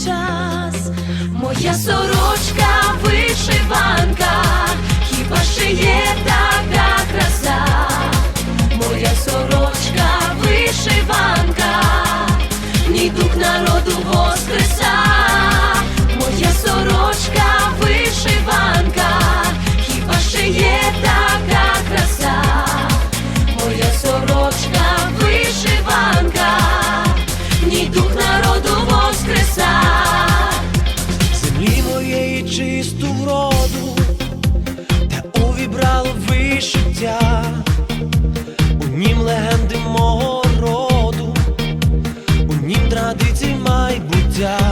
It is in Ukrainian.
повсякчас, моя сорочка вишиванка, традицій майбуття.